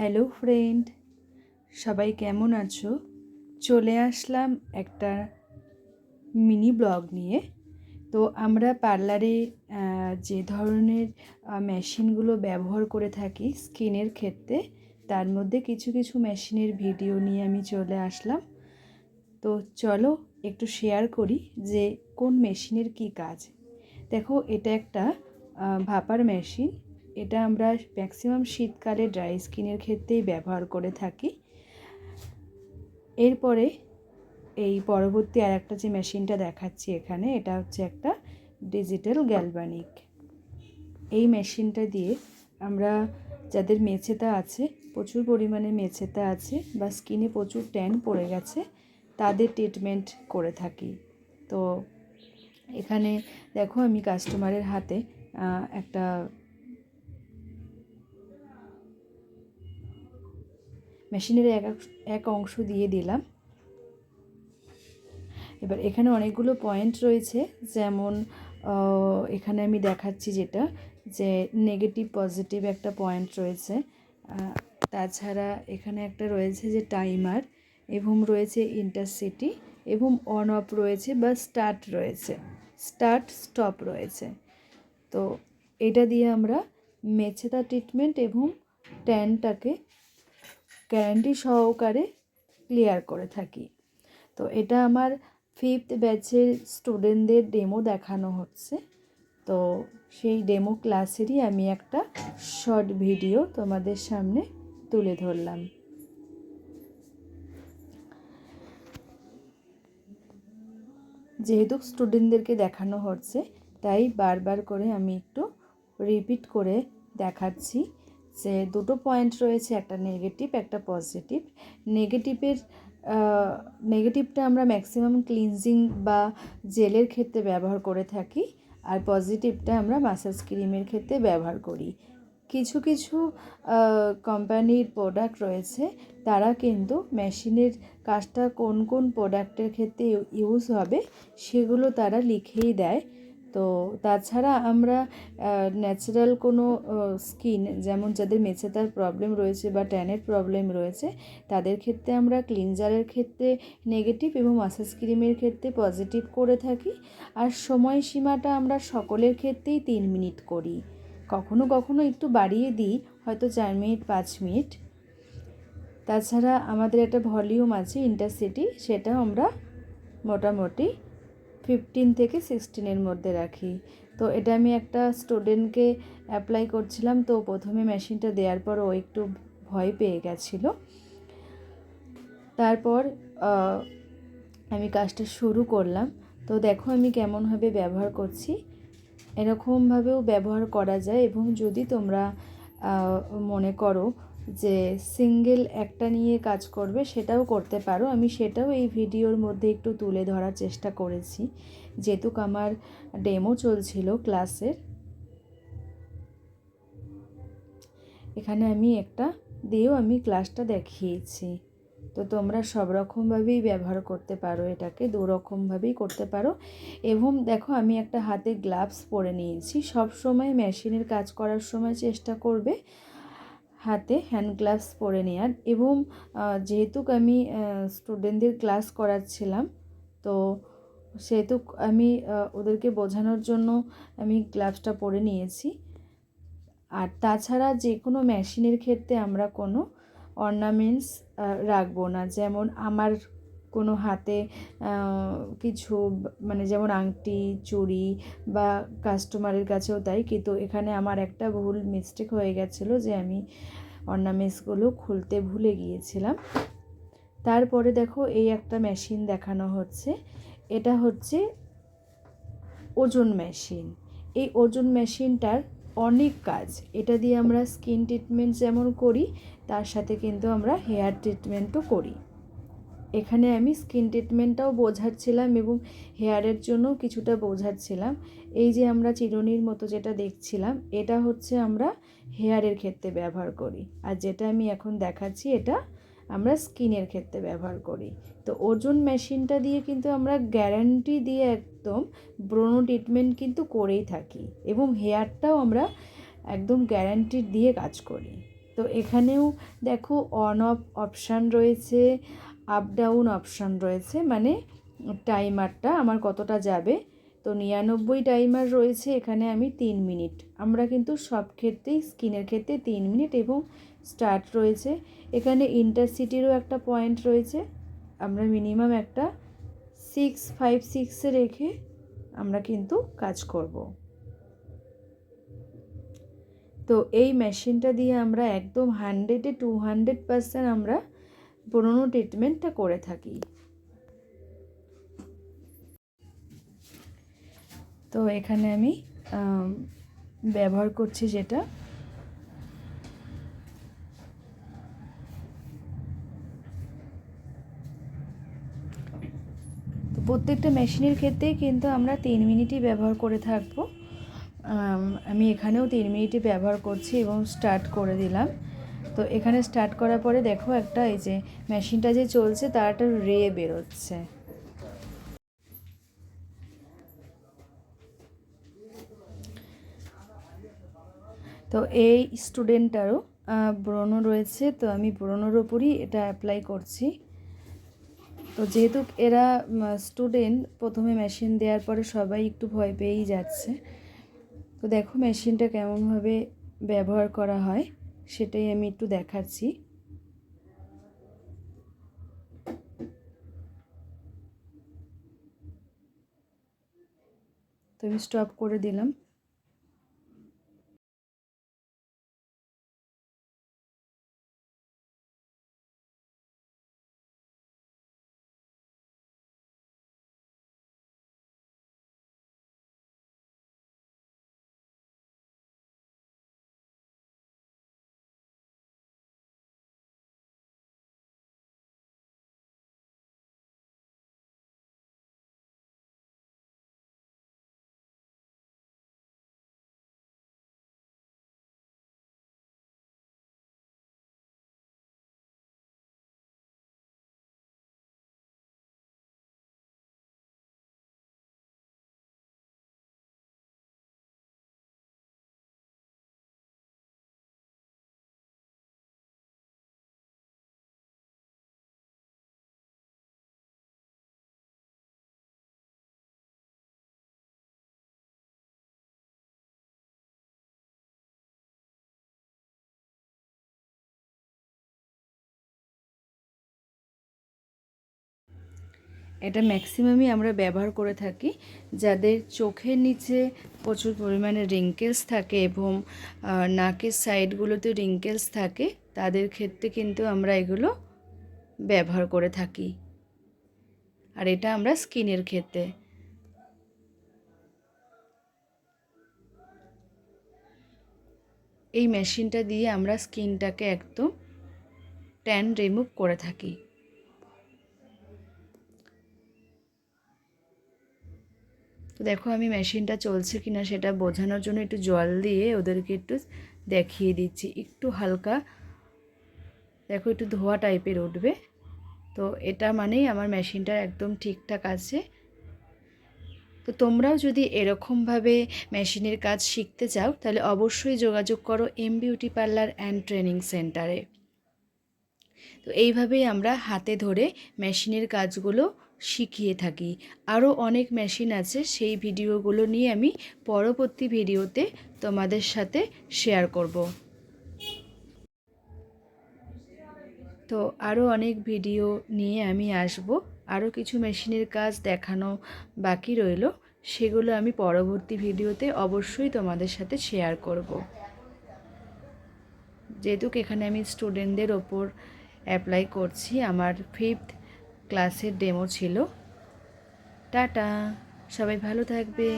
Hello friend, সবাই কেমন আছো? চলে আসলাম একটা মিনি ব্লগ নিয়ে। তো আমরা পার্লারে যে ধরনের মেশিনগুলো ব্যবহার করে থাকি স্কিনের ক্ষেত্রে, তার মধ্যে কিছু কিছু মেশিনের ভিডিও নিয়ে আমি চলে আসলাম। তো চলো একটু শেয়ার করি যে কোন মেশিনের কি কাজ। দেখো এটা একটা ভাপার মেশিন। এটা আমরা ম্যাক্সিমাম শীতকালে ড্রাই স্কিনের ক্ষেত্রেই ব্যবহার করে থাকি। এরপরে এই পরবর্তী আর একটা যে মেশিনটা দেখাচ্ছি এখানে, এটা হচ্ছে একটা ডিজিটাল গ্যালবানিক এই মেশিনটা দিয়ে আমরা যাদের মেছেতা আছে, প্রচুর পরিমাণে মেছেতা আছে বা স্কিনে প্রচুর ট্যান পড়ে গেছে, তাদের ট্রিটমেন্ট করে থাকি। তো এখানে দেখো আমি কাস্টমারের হাতে একটা মেশিনের এক এক অংশ দিয়ে দিলাম। এবার এখানে অনেকগুলো পয়েন্ট রয়েছে, যেমন এখানে আমি দেখাচ্ছি যেটা, যে নেগেটিভ পজিটিভ একটা পয়েন্ট রয়েছে। তাছাড়া এখানে একটা রয়েছে যে টাইমার এবং রয়েছে ইন্টারসিটি এবং অন অফ রয়েছে বা স্টার্ট রয়েছে। স্টার্ট স্টপ রয়েছে। তো এটা দিয়ে আমরা মেছেতা ট্রিটমেন্ট এবং ট্যানটাকে গ্যারান্টি সহকারে ক্লিয়ার করে থাকি। তো এটা আমার ফিফথ ব্যাচের স্টুডেন্টদের ডেমো দেখানো হচ্ছে। তো সেই ডেমো ক্লাসেরই আমি একটা শর্ট ভিডিও তোমাদের সামনে তুলে ধরলাম। যেহেতু স্টুডেন্টদেরকে দেখানো হচ্ছে, তাই বারবার করে আমি একটু রিপিট করে দেখাচ্ছি। যে দুটো পয়েন্ট রয়েছে, একটা নেগেটিভ একটা পজিটিভ নেগেটিভের নেগেটিভটা আমরা ম্যাক্সিমাম ক্লিনজিং বা জেলের ক্ষেত্রে ব্যবহার করে থাকি আর পজিটিভটা আমরা মাসাজ ক্রিমের ক্ষেত্রে ব্যবহার করি। কিছু কিছু কোম্পানির প্রোডাক্ট রয়েছে, তারা কিন্তু মেশিনের কাজটা কোন কোন প্রোডাক্টের ক্ষেত্রে ইউজ হবে সেগুলো তারা লিখেই দেয়। তো তাছাড়া আমরা ন্যাচারাল কোনো স্কিন যেমন যাদের মেছেতার প্রবলেম রয়েছে বা ট্যানের প্রবলেম রয়েছে, তাদের ক্ষেত্রে আমরা ক্লিনজারের ক্ষেত্রে নেগেটিভ এবং মাসাজ ক্রিমের ক্ষেত্রে পজিটিভ করে থাকি। আর সময়সীমাটা আমরা সকলের ক্ষেত্রেই তিন মিনিট করি। কখনো কখনো একটু বাড়িয়ে দিই, হয়তো চার মিনিট, পাঁচ মিনিট। তাছাড়া আমাদের একটা ভলিউম আছে ইন্টারসিটি সেটা আমরা মোটামুটি ফিফটিন থেকে সিক্সটিনের মধ্যে রাখি। তো এটা আমি একটা স্টুডেন্টকে অ্যাপ্লাই করছিলাম, তো প্রথমে মেশিনটা দেওয়ার পর ও একটু ভয় পেয়ে গেছিল। তারপর আমি কাজটা শুরু করলাম। তো দেখো আমি কেমনভাবে ব্যবহার করছি। এরকমভাবেও ব্যবহার করা যায় এবং যদি তোমরা মনে করো যে সিঙ্গেল একটা নিয়ে কাজ করবে, সেটাও করতে পারো। আমি সেটাও এই ভিডিওর মধ্যে একটু তুলে ধরার চেষ্টা করেছি। যেহেতু আমার ডেমো চলছিল ক্লাসের এখানে আমি একটা, দিয়েও আমি ক্লাসটা দেখিয়েছি। তো তোমরা সব রকমভাবেই ব্যবহার করতে পারো এটাকে, দু রকমভাবেই করতে পারো। এবং দেখো আমি একটা হাতে গ্লাভস পরে নিয়েছি। সব সময় মেশিনের কাজ করার সময় চেষ্টা করবে হাতে হ্যান্ড গ্লাভস পরে নেওয়ার এবং যেহেতু আমি স্টুডেন্টদের ক্লাস করাচ্ছিলাম, তো সেহেতু আমি ওদেরকে বোঝানোর জন্য আমি গ্লাভসটা পরে নিয়েছি। আর তাছাড়া যে কোনো মেশিনের ক্ষেত্রে আমরা কোনো অর্নামেন্টস রাখব না। যেমন আমার কোনো হাতে কিছু মানে যেমন আংটি, চুড়ি বা কাস্টমারের কাছেও তাই। কিন্তু এখানে আমার একটা ভুল মিস্টেক হয়ে গেছিল যে আমি অর্নামেন্টসগুলো খুলতে ভুলে গিয়েছিলাম। তারপরে দেখো এই একটা মেশিন দেখানো হচ্ছে। এটা হচ্ছে ওজন মেশিন এই ওজন মেশিনটার অনেক কাজ। এটা দিয়ে আমরা স্কিন ট্রিটমেন্ট যেমন করি, তার সাথে কিন্তু আমরা হেয়ার ট্রিটমেন্টও করি। এখানে আমি স্কিন ট্রিটমেন্টটাও বোঝাচ্ছিলাম এবং হেয়ারের জন্যও কিছুটা বোঝাচ্ছিলাম। এই যে আমরা চিরুনির মতো যেটা দেখছিলাম, এটা হচ্ছে আমরা হেয়ারের ক্ষেত্রে ব্যবহার করি। আর যেটা আমি এখন দেখাচ্ছি, এটা আমরা স্কিনের ক্ষেত্রে ব্যবহার করি। তো ওজন মেশিনটা দিয়ে কিন্তু আমরা গ্যারান্টি দিয়ে একদম ব্রোনো ট্রিটমেন্ট কিন্তু করেই থাকি এবং হেয়ারটাও আমরা একদম গ্যারান্টি দিয়ে কাজ করি। তো এখানেও দেখো অন অফ অপশান রয়েছে, আপ ডাউন অপশান রয়েছে মানে টাইমারটা আমার কতটা যাবে তো নিরানব্বই টাইমার রয়েছে, এখানে আমি তিন মিনিট আমরা কিন্তু সব ক্ষেত্রেই স্কিনের ক্ষেত্রে তিন মিনিট এবং স্টার্ট রয়েছে। এখানে ইন্টারসিটিরও একটা পয়েন্ট রয়েছে। আমরা মিনিমাম একটা সিক্স ফাইভ সিক্সে রেখে আমরা কিন্তু কাজ করব। তো এই মেশিনটা দিয়ে আমরা একদম হান্ড্রেডে টু হান্ড্রেড পার্সেন্ট আমরা পুরোনো ট্রিটমেন্টটা করে থাকি। তো এখানে আমি ব্যবহার করছি যেটা। প্রত্যেকটা মেশিনের ক্ষেত্রেই কিন্তু আমরা তিন মিনিটই ব্যবহার করে থাকব। আমি এখানেও তিন মিনিটই ব্যবহার করছি এবং স্টার্ট করে দিলাম। তো এখানে স্টার্ট করার পরে দেখো একটা এই যে, মেশিনটা যে চলছে তার একটা রে বেরোচ্ছে। তো এই স্টুডেন্টটারও ব্রণ রয়েছে, তো আমি ব্রণর ওপরই এটা অ্যাপ্লাই করছি। তো যেহেতু এরা স্টুডেন্ট প্রথমে মেশিন দেওয়ার পরে সবাই একটু ভয় পেয়েই যাচ্ছে। তো দেখো মেশিনটা কেমনভাবে ব্যবহার করা হয়, সেটাই আমি একটু দেখাচ্ছি। তো আমি স্টপ করে দিলাম। এটা ম্যাক্সিমামই আমরা ব্যবহার করে থাকি। যাদের চোখের নিচে প্রচুর পরিমাণে রিঙ্কেলস থাকে এবং নাকের সাইডগুলোতে রিঙ্কেলস থাকে, তাদের ক্ষেত্রে কিন্তু আমরা এগুলো ব্যবহার করে থাকি। আর এটা আমরা স্কিনের ক্ষেত্রে। এই মেশিনটা দিয়ে আমরা স্কিনটাকে একদম ট্যান রিমুভ করে থাকি। তো দেখো আমি মেশিনটা চলছে কিনা সেটা বোঝানোর জন্য একটু জল দিয়ে ওদেরকে একটু দেখিয়ে দিচ্ছি। একটু হালকা, দেখো একটু ধোয়া টাইপের উঠবে। তো এটা মানেই আমার মেশিনটা একদম ঠিকঠাক আছে। তো তোমরাও যদি এরকমভাবে মেশিনের কাজ শিখতে চাও, তাহলে অবশ্যই যোগাযোগ করো M beauty parlour and training সেন্টারে। তো এইভাবেই আমরা হাতে ধরে মেশিনের কাজগুলো শিখিয়ে থাকি। আরও অনেক মেশিন আছে, সেই ভিডিওগুলো নিয়ে আমি পরবর্তী ভিডিওতে তোমাদের সাথে শেয়ার করব। তো আরও অনেক ভিডিও নিয়ে আমি আসব। আরও কিছু মেশিনের কাজ দেখানো বাকি রইল, সেগুলো আমি পরবর্তী ভিডিওতে অবশ্যই তোমাদের সাথে শেয়ার করব। যেহেতু এখানে আমি স্টুডেন্টদের ওপর অ্যাপ্লাই করছি, আমার ফিফথ ক্লাসের ডেমো ছিল। টাটা সবাই ভালো থাকবে।